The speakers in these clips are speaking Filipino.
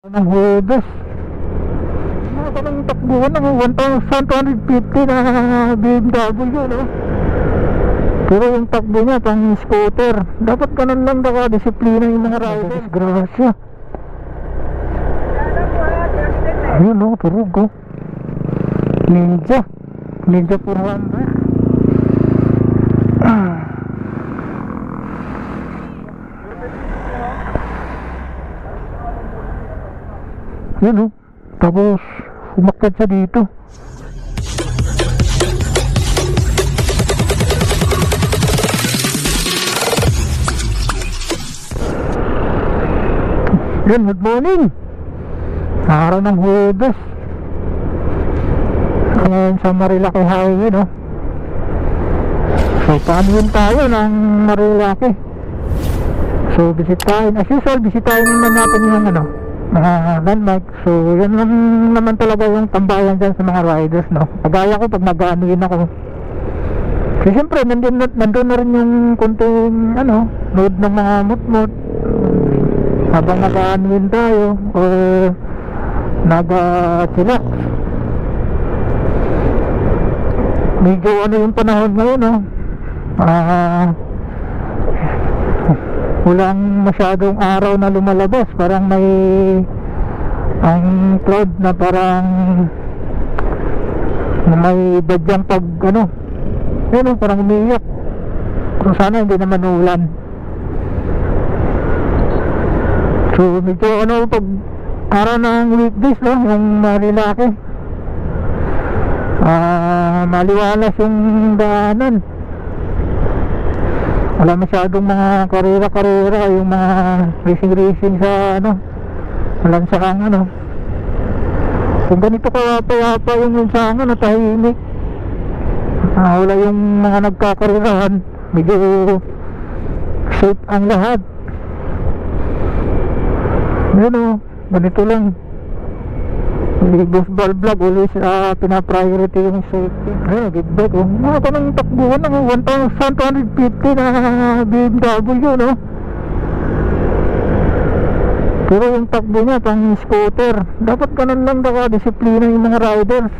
ng Huwebes. Mga ka ng takbuhan ng 1,250 na BMW, no? Pero yung takbo niya, pang scooter. Dapat ganun lang daw disiplina yung mga riders. Grasya. Ayun, no? Turog, oh. Ninja. Ninja 400. Ah. Yan o. Tapos, umakyat siya dito. Yan, good morning. Araw ng Huwebes. Ngayon sa Marilaki Highway, no? So, paano yun tayo ng Marilaki? So, bisitahin. As usual, bisitahin naman natin yung ano, mga landmark. So, yun lang naman talaga yung tambayan dyan sa mga riders, no? Kagaya ko pag nag-aanuin ako. Kasi siyempre, nandun, na- nandun na rin yung kunting, ano, load ng mga mutmut. Habang nag-aanuin tayo, or nag-chillax. Medyo ano yung panahon ngayon, no? Ah, walang masyadong araw na lumalabas parang may ang cloud na parang na may badyang pag ano yun parang umiiyak. Kung sana hindi naman ulan so medyo ano pag araw ng weekdays no yung marilaki ah maliwalas yung daanan wala masyadong mga karera-karera yung mga racing-racing sa ano lansangan ano. Kung ganito kawapa-wapa yung lansangan na tahimik ah, wala yung mga nagkakarerahan. Medyo safe ang lahat. Yun o ganito lang Boss Ball Vlog always uh, pinapriority yung safety. Ayun big bike oh. Mga ka ng takbuhan ng 1,250 na BMW no? Pero yung takbo niya pang scooter. Dapat ganun lang daw disiplina yung mga riders.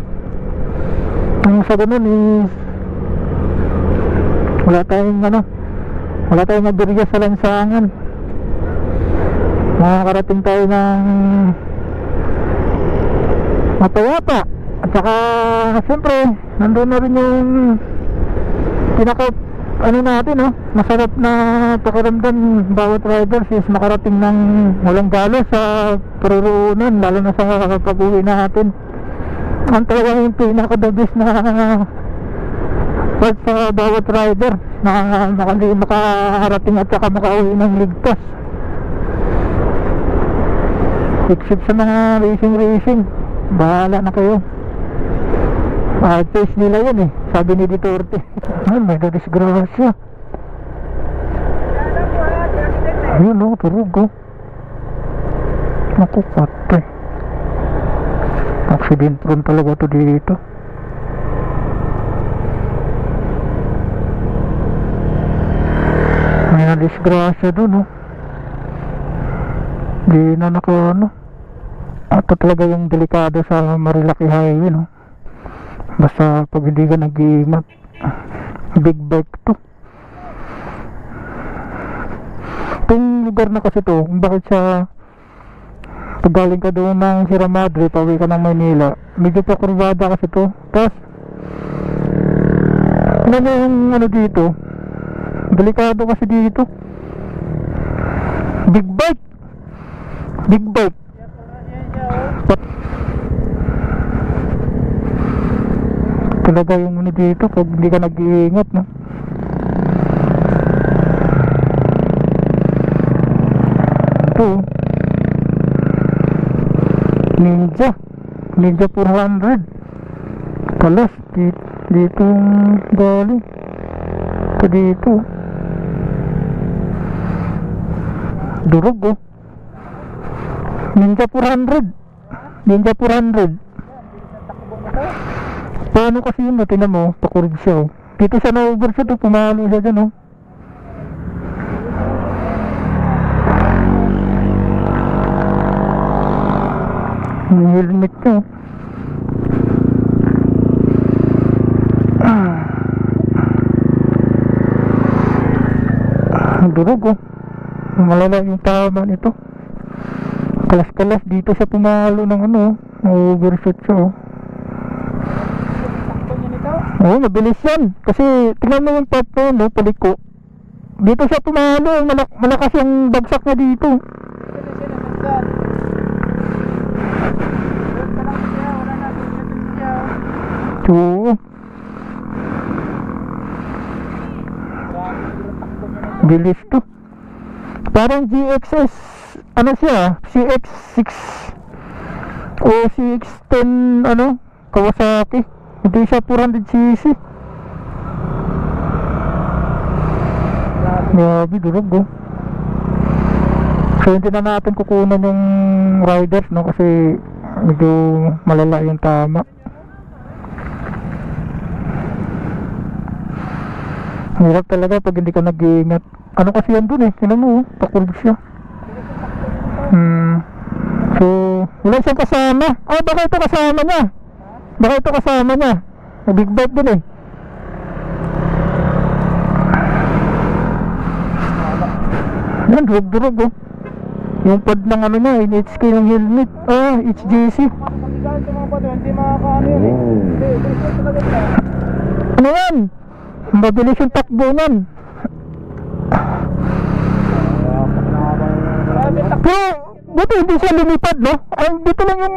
Ang sa ganun is wala tayong ano wala tayong mabirya sa lansangan. Makakarating tayo ng mapayapa at saka siyempre nandun na rin yung pinaka ano natin no? Masarap na pakiramdam bawat riders is makarating ng walang galo sa peruroonan lalo na sa pag-uwi natin. Ang talaga yung pinaka the best na part sa bawat rider na makali makarating at saka makauwi ng ligtas. Except sa mga racing racing bahala na kayo. Choice nila yun eh sabi ni Duterte. Ay may disgrasya ayun o turog o naku patay accident prone talaga to dito. May disgrasya dun o di na naka ano ito talaga yung delikado sa Marilaki Highway no basta pag hindi ka nag-iingat big bike to. Itong lugar na kasi to bakit siya pag galing ka doon ng Sierra Madre pauwi ka ng Manila medyo pa kurbada kasi to. Tapos ano yung ano dito? Delikado kasi dito. Big bike big bike talaga yung ano dito pag hindi ka nag-iingat no? Ito oh. ninja. Ninja 400 palas dito, dito galing. Ito dito durog oh ninja 400 ninja 400 paano kasi yun tinan mo pakurog siya oh dito siya na overshoot oh pumalo siya dyan oh Yung helmet nyo. Ah, durog oh. Malala yung tama nito. Kalas-kalas dito siya pumalo ng ano, overshoot siya oh. Oo, mabilis yan. Kasi tingnan mo yung top yun, no, paliko. Dito siya pumalo, malak malakas yung bagsak niya dito. Oo, bilis to. Parang GXS, ano siya, CX6 o CX10, ano, Kawasaki. Hindi siya 400cc. Grabe. Durog oh. So hindi na natin kukunan yung riders no kasi medyo malala yung tama. Hirap talaga pag hindi ka nag-iingat. Ano kasi yan dun eh, tinan mo oh, pakulog siya. Hmm. So, wala siyang kasama. Ah, baka ito kasama niya. Baka ito kasama niya. May Big bike dun eh. Yan, durog-durog oh. Yung pad ng ano niya, NHK ng helmet. Ah, HJC. Siya. Ano yan? Mabilis yung takbo niyan. Grabe takbo. Pero, buti hindi siya lumipad, no? Ay, dito lang yung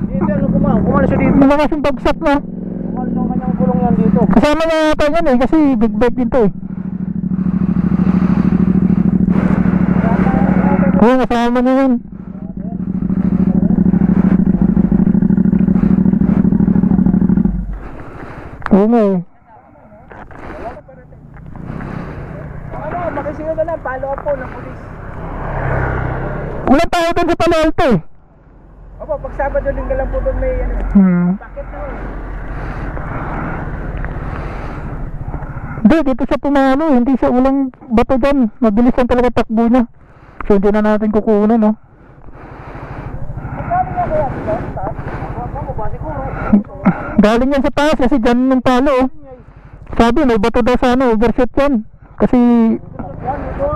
Dito. ano, kuma- Kumalis siya dito. malakas yung bagsak na. Kumalis yung kanyang gulong yan dito. Kasama niya yata yan eh, kasi big bike din to eh. Oo, kasama niya yan. Oo nga eh. Ano, makisigaw ka lang. Follow up po ng polis. Wala tayo doon sa Palo Alto eh. Opo, pag Sabado linggo lang po doon may ano. Hmm. Bakit na oh. Hindi, dito siya pumalo. eh. Hindi siya ulang bato dyan. Mabilis lang talaga takbo niya. So hindi na natin kukunan, no? Magkano kaya dito? Taas? Ba siguro? Galing yan sa taas kasi dyan ng palo, oh. Sabi, may bato daw sa ano, overshot yan. Kasi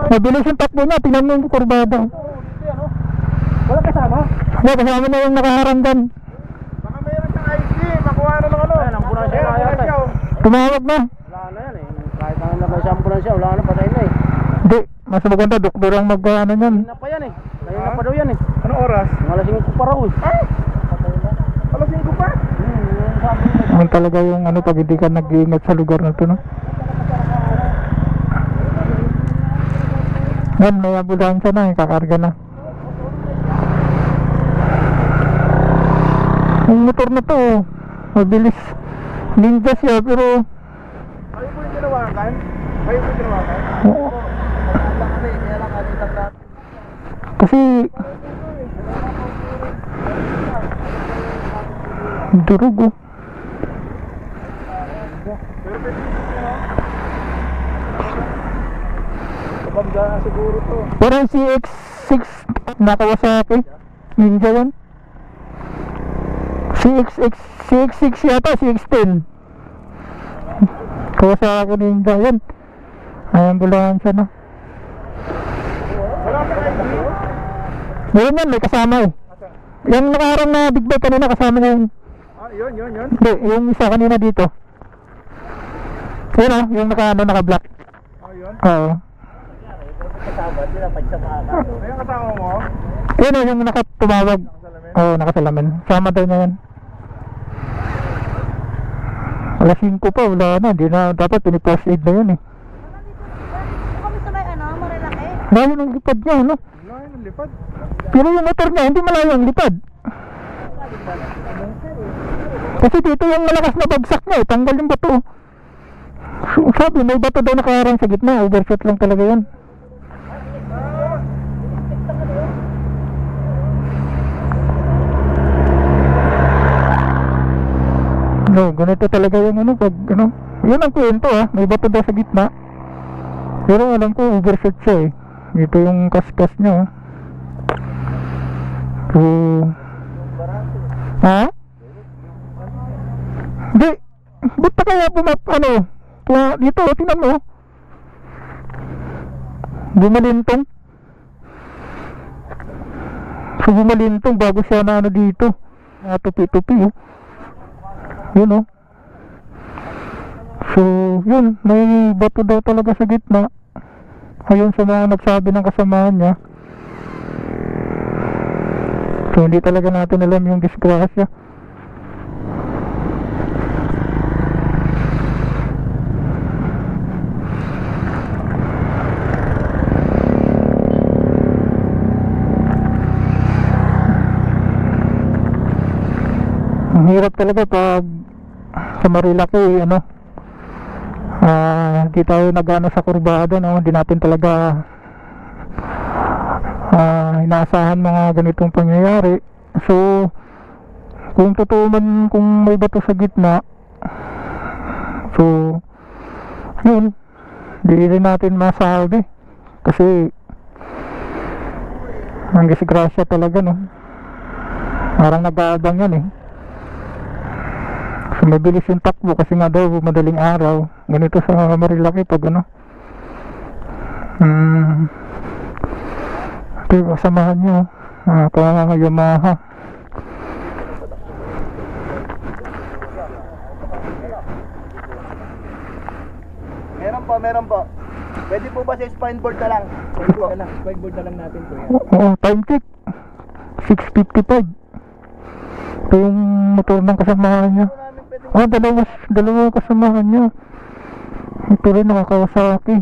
mabilis yung takbo niya. Tingnan mo yung kurbada. oh. Ito, dito yan oh. Wala kasama? Hindi, kasama na yung nakaharang dyan. Baka mayroon siyang ID, makuha na ng ano. Ayan, ambulansya na yata. eh. Tumawag na. Wala na yan eh. Kahit ang nabay sa ambulansya, wala na, patay na eh. Hindi, mas maganda, doktor ang mag, ano yan. Kanina pa yan eh. Kanina pa daw yan eh. Ano oras? Alas 5 pa raw eh. Ah? Na. Alas 5 pa? Hmm, mo. Yan talaga yung ano, pag hindi ka nag-iingat sa lugar na to, no? Yan, may ambulansya na, eh, kakarga na. Yung motor na to, mabilis. Ninja siya, pero Kayo po yung tinawagan? Kayo po yung tinawagan? Oo. Kasi durog oh. Na siguro to. Parang CX6 na Kawasaki. Ninja yan. CX6, CX6 yata, CX10. Kawasaki Ninja yan. Ay, ambulansya na. Wala ka ID? Ngayon yan, may kasama eh. Yung nakaharang na big bike kanina kasama niya yung, Ah, yun, yun, yun. hindi, yung isa kanina dito. Yun oh, yung naka, ano, naka-black. Ah, yun. Oo. Kasama, sila pag sa mga Ayun kasama mo? Yun oh, yung nakatumawag. Oo, nakasalamin. Sama daw niya yan. Alas 5 pa, wala na. Hindi na, dapat pinipost aid na yun eh. kami sa may ano, Marilaki. Layo ng lipad niya, ano? Wala yun, lipad. Pero yung motor niya, hindi malayo ang lipad. Kasi dito yung malakas na bagsak niya eh, tanggal yung bato. Sabi, may bato daw nakaharang sa gitna, overshot lang talaga yan. No, ganito talaga yung ano, pag ano, yun ang kwento ah, may bato daw sa gitna. Pero alam ko, overshot siya eh. Dito yung kaskas niya oh. So, Ha? Hindi. Ba't pa kaya pumap, ano? Kaya dito, tingnan mo. Bumalintong. So, bumalintong bago siya na ano dito. Na tupi-tupi, oh. Yun, oh. So, yun. May bato daw talaga sa gitna. Ayun sa mga nagsabi ng kasamahan niya. So, hindi talaga natin alam yung disgrasya. Ang hirap talaga pag sa Marilaki, ano, ah, di tayo nagano sa kurbada, no, hindi natin talaga ah, inaasahan mga ganitong pangyayari. So, kung totoo man kung may bato sa gitna, so, yun, di rin natin masabi. Kasi, ang disgrasya talaga, no. Parang nag-aabang yan, eh. So, mabilis yung takbo kasi nga daw madaling araw. Ganito sa Marilaki pag ano. Hmm. Ito yung kasamahan nyo. Ah, kaya Yamaha. Meron po, meron po. Pwede po ba sa spine board na lang? Board na lang, spine board na lang natin po yan. Oo, time check. 6.55. Ito yung motor ng kasamahan niya. Ah, dalawa, dalawa kasamahan niya. Ito rin nakakawasaki.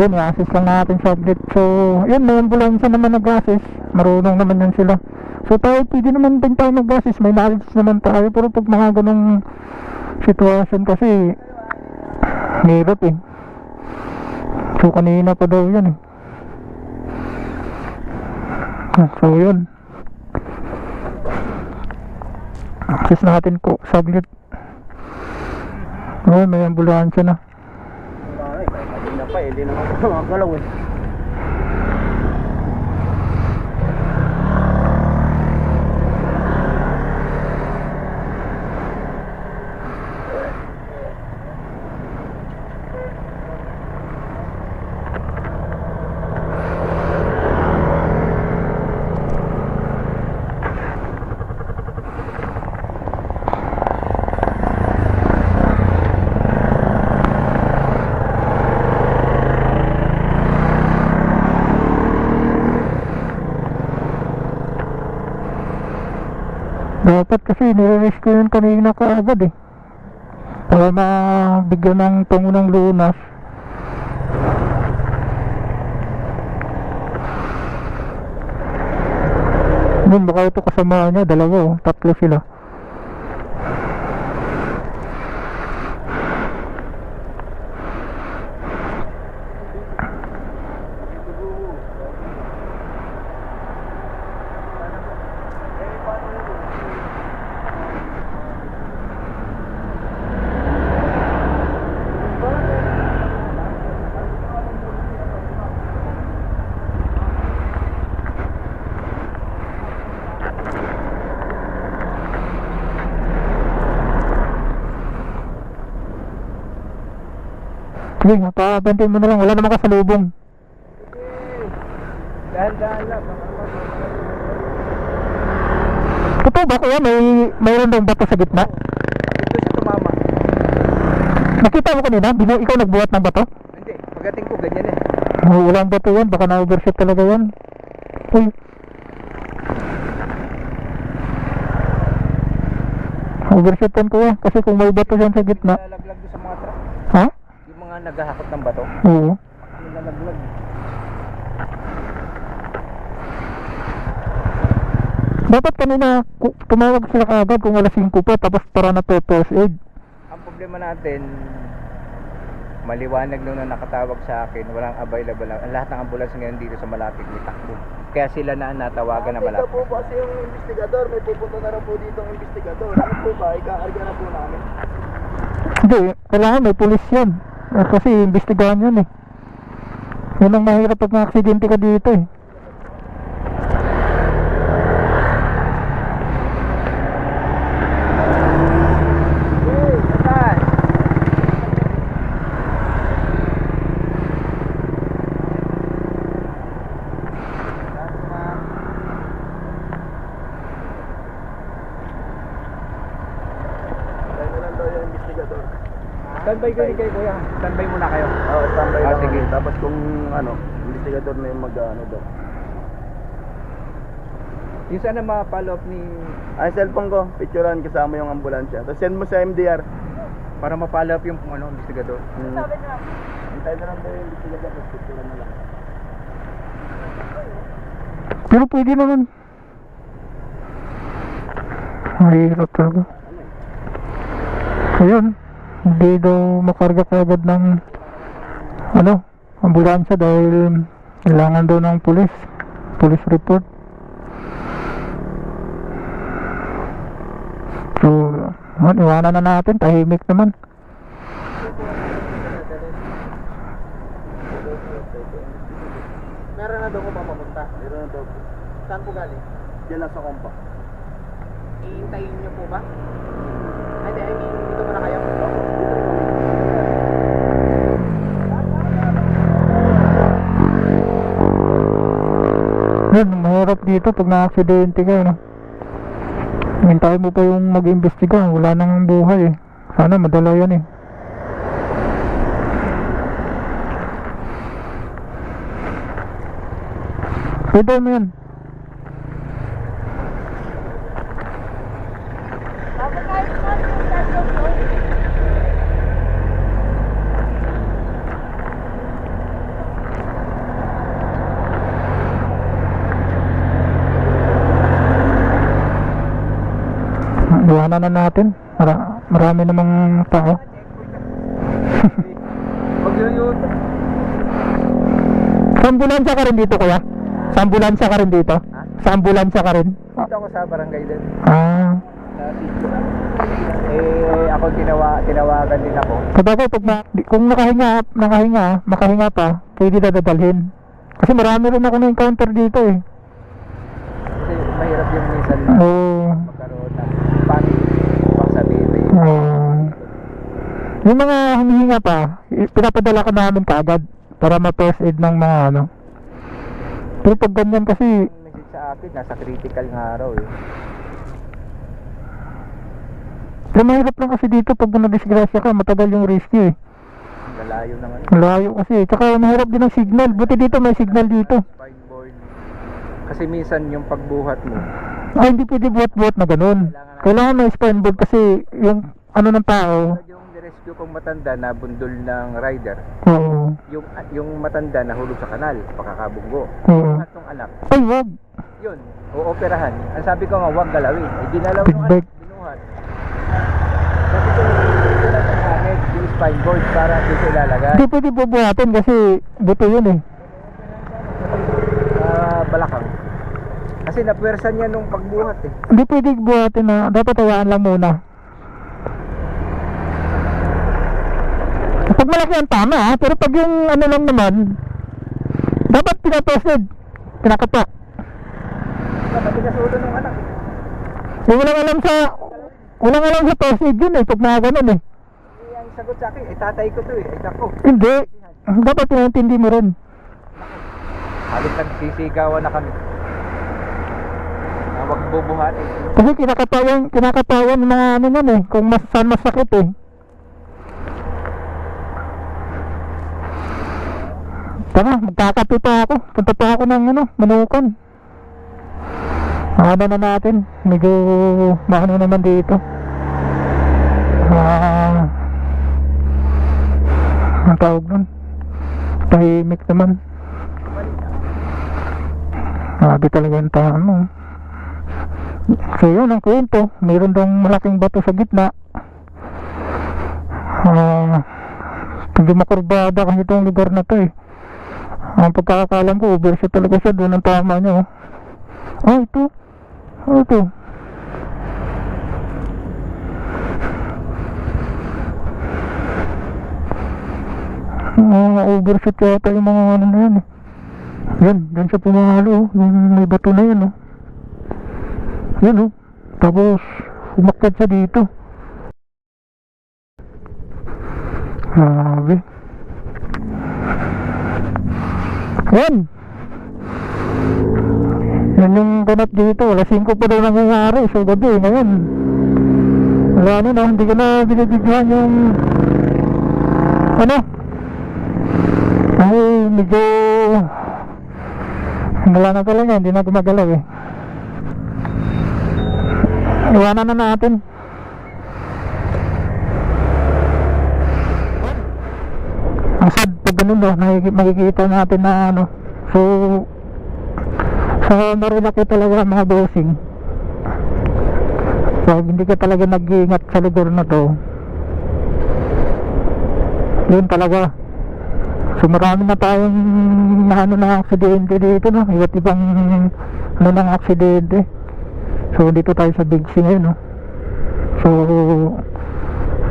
Yun, i-assist lang natin sa update. So, yun, may ambulansya naman nag-assist. Marunong naman yan sila. So, tayo, pwede naman din tayo mag-assist. May knowledge naman tayo. Pero pag mga ganong sitwasyon kasi, hirap eh. So, kanina pa daw yan eh. So, yun. Access natin ko saglit. Oh, may ambulansya na. Hindi na pa eh, hindi na makagalaw eh. Dapat kasi nire-rescue yun kanina kaagad eh. Para mabigyan ng tungo ng lunas. Yun, baka ito kasama niya, dalawa oh, tatlo sila. Sige, pabantin mo na lang, wala naman kasalubong. Dahan-dahan lang. Totoo ba kuya, may mayroon daw bato sa gitna? Ito siya tumama. Nakita mo kanina, binu ikaw nagbuhat ng bato? Hindi, pagdating ko ganyan eh. Oh, walang bato yan, baka na-overshoot talaga yan. Uy. Overshoot yan kuya, kasi kung may bato yan sa gitna. Lalaglag doon sa mga truck. Ha? Yung mga naghahakot ng bato. Oo. Nilalaglag. Dapat kanina tumawag sila kaagad kung alas 5 pa, tapos para na first aid. Ang problema natin, maliwanag nung na nakatawag sa akin, walang available. Ang lahat ng ambulance ngayon dito sa malapit may takbo. Kaya sila na ang natawagan na malapit. po kasi yung investigador, may pupunta na rin po dito ang investigador. Ano po ba? Ikaarga na po namin. Hindi, kailangan may pulis yan. Kasi imbestigahan yan eh. Yan ang mahirap pag na-aksidente ka dito eh. Standby kayo kay Kuya. Standby muna kayo. Oo, standby Ah, lang sige. Tapos kung ano, investigador na yung mag ano daw. Yung sana ma-follow up ni... Ay, cellphone ko, picturean kasama yung ambulansya. Tapos send mo sa MDR. Para ma-follow up yung ano, investigador. Hmm. Sabi na. Hintay na lang daw yung investigador, tapos picturean na lang. Pero pwede naman. Mahirap talaga. Ayun. Hindi daw makarga ka agad ng ano, ambulansya dahil kailangan daw ng pulis. Police report. So, ano, iwanan na natin. Tahimik naman. Meron na daw ko papapunta. Meron na daw. Saan po galing? Lang sa kompa. Iintayin niyo po ba? Ay, di, I mean, dito muna kayo. Yun, mahirap dito pag na-aksidente ka, no? Hintay mo pa yung mag-imbestiga, wala nang buhay eh. Sana madala yan eh. Pwede mo yan. Bakit kahit saan yung cellphone ko? Iwanan na natin. Mara marami namang tao. Sa ambulansya ka rin dito kuya? Sa ambulansya ka rin dito? Sa ambulansya ka rin? Dito ako sa barangay din. Ah. Eh, ako tinawa, tinawagan din ako. Sabagay, pag na, di- kung nakahinga, nakahinga, makahinga pa, pwede na dadalhin. Kasi marami rin ako na-encounter dito eh. Kasi mahirap yung minsan Oo. magkaroon ng Oo. yung mga humihinga pa, pinapadala ka namin kaagad para ma-first aid ng mga ano. Pero pag ganyan kasi, message sa akin, nasa critical nga araw eh. pero mahirap lang kasi dito pag na-disgrasya ka, matagal yung rescue eh. Lalayo naman. Malayo kasi. Tsaka mahirap din ang signal. Buti dito may signal dito. Kasi minsan yung pagbuhat mo, Ay, hindi pwede buhat-buhat na ganun. Kailangan may spine board kasi yung ano ng tao. yung rescue kong matanda na bundol ng rider, Oo. yung yung matanda na hulog sa kanal, pakakabunggo. Oo. At nung anak, Ay, wag. yun, uoperahan. Ang sabi ko nga, huwag galawin. Eh, dinalaw bag. anak, binuhat. Sabi ko, lang ang yung spine board para dito ilalagay. Hindi pwede bubuhatin kasi buto yun eh. Ah, balakang. Kasi napwersa niya nung pagbuhat eh. Hindi pwede buhatin na. Dapat hayaan lang muna. Pag malaki ang tama ha, pero pag yung ano lang naman, dapat pinaposted. Pinakata. Matigas ulo ng anak. Eh, walang alam sa, walang alam sa aid yun eh, pag mga ganun eh. Eh, ang sagot sa akin, eh tatay ko to eh. Ay nako. Hindi. Dapat pinintindi mo rin. Halos nagsisigawan na kami. Na wag bubuhatin. Kasi kinakatawan, kinakatawan ng mga ano yan eh, kung mas, saan masakit eh. Tara, magkakape pa ako. Punta pa ako ng ano, manukan. Ano na natin, medyo maano naman dito. Ah, ang tawag nun? Tahimik naman. Grabe talaga yung tao mo. So yun ang kwento. Mayroon daw malaking bato sa gitna. Ah, medyo makurbada kasi itong lugar na to eh. Ang pagkakakalam ko, overshoot talaga siya doon ang tama niya. Oh, oh ito. Oh, ito. Mga overshoot yata yung mga ano na yan eh. Yan, yan siya pumalo. oh. Yung may bato na yan oh. Yan oh. Tapos, umakyat siya dito. Grabe. Yan. Yan yung ganap dito. Wala 5 pa daw nangyayari. So, gabi ngayon. Wala na. Hindi ko na binibigyan yung ano ay medyo wala na talaga hindi na gumagalaw eh iwanan na natin. Ang sad pag ganun no makikita natin na ano so sa marilaki talaga mga bossing. So hindi ka talaga nag-iingat sa lugar na to. Yun talaga. So marami na tayong ano na aksidente dito no? Iba't ibang ano ng aksidente so dito tayo sa Big C ngayon no? So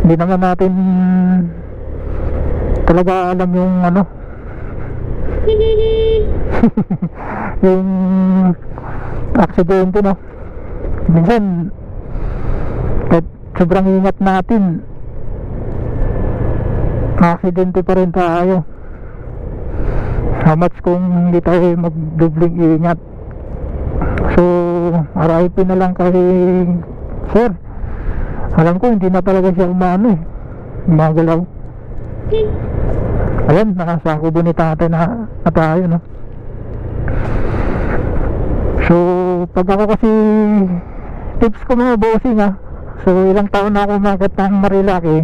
hindi naman natin talaga alam yung ano. Yung aksidente no? Minsan kahit sobrang ingat natin aksidente pa rin tayo. How much kung hindi tayo magdubling ingat. So RIP na lang kay sir alam ko hindi na talaga siya umano eh gumagalaw Ayan, nasa kubo ni tatay na, na tayo, no? So, pag ako kasi tips ko mga bossing, ha? So, ilang taon na ako umakit ng Marilaki.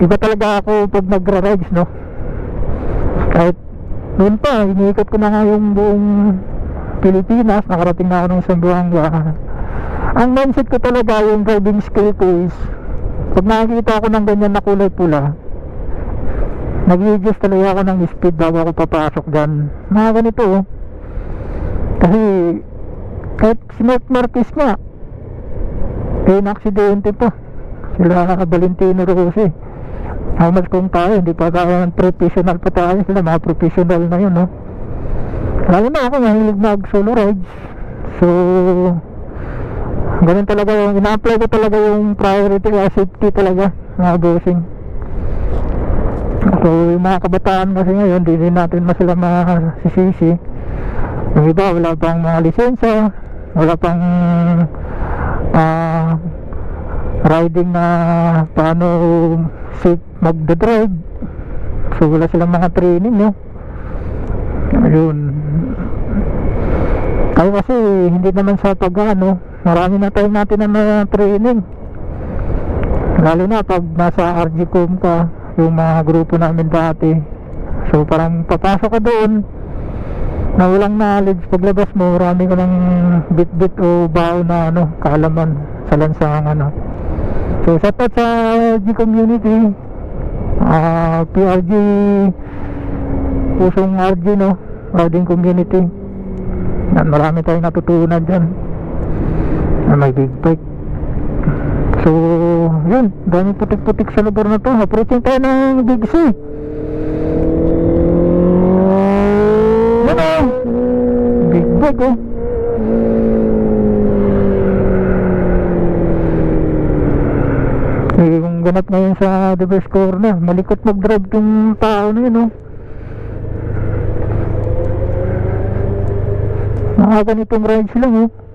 Iba talaga ako pag nagra-rides, no? Kahit noon pa, iniikot ko na nga yung buong Pilipinas, nakarating na ako ng Zamboanga. Ang mindset ko talaga yung driving skill ko is pag nakikita ako ng ganyan na kulay pula, nag-adjust talaga ako ng speed bago ako papasok dyan. Mga ganito oh. Kasi kahit si Mark Marquez nga, eh na-aksidente pa. Sila Valentino Rossi. How much kung tayo, hindi pa tayo professional pa tayo. Sila mga professional na yun, no? Lalo na ako, mahilig mag solo rides. So, ganun talaga yung, ina-apply ko talaga yung priority or safety talaga, mga bossing. So, yung mga kabataan kasi ngayon, di din natin na sila masisisi. Yung iba, wala pang mga lisensya, wala pang ah, riding na paano safe magdadrive. So, wala silang mga training, no? Ayun. Tayo kasi, hindi naman sa pag ano, marami na tayo natin na training. Lalo na pag nasa RGCOM ka, yung mga grupo namin dati. So parang papasok ka doon na walang knowledge paglabas mo marami ka ng bit-bit o bao na ano, kaalaman sa lansang ano. So shout out sa RG community ah PRG pusong RG no riding community yan, marami tayong natutunan dyan na may big bike So, yun, dami putik-putik sa lugar na to. Approaching tayo ng Big C. Yan o. Big bag oh. Eh, yung ganap ngayon sa Best Corner, malikot mag-drive yung tao na yun oh. Mga ganitong rides lang oh.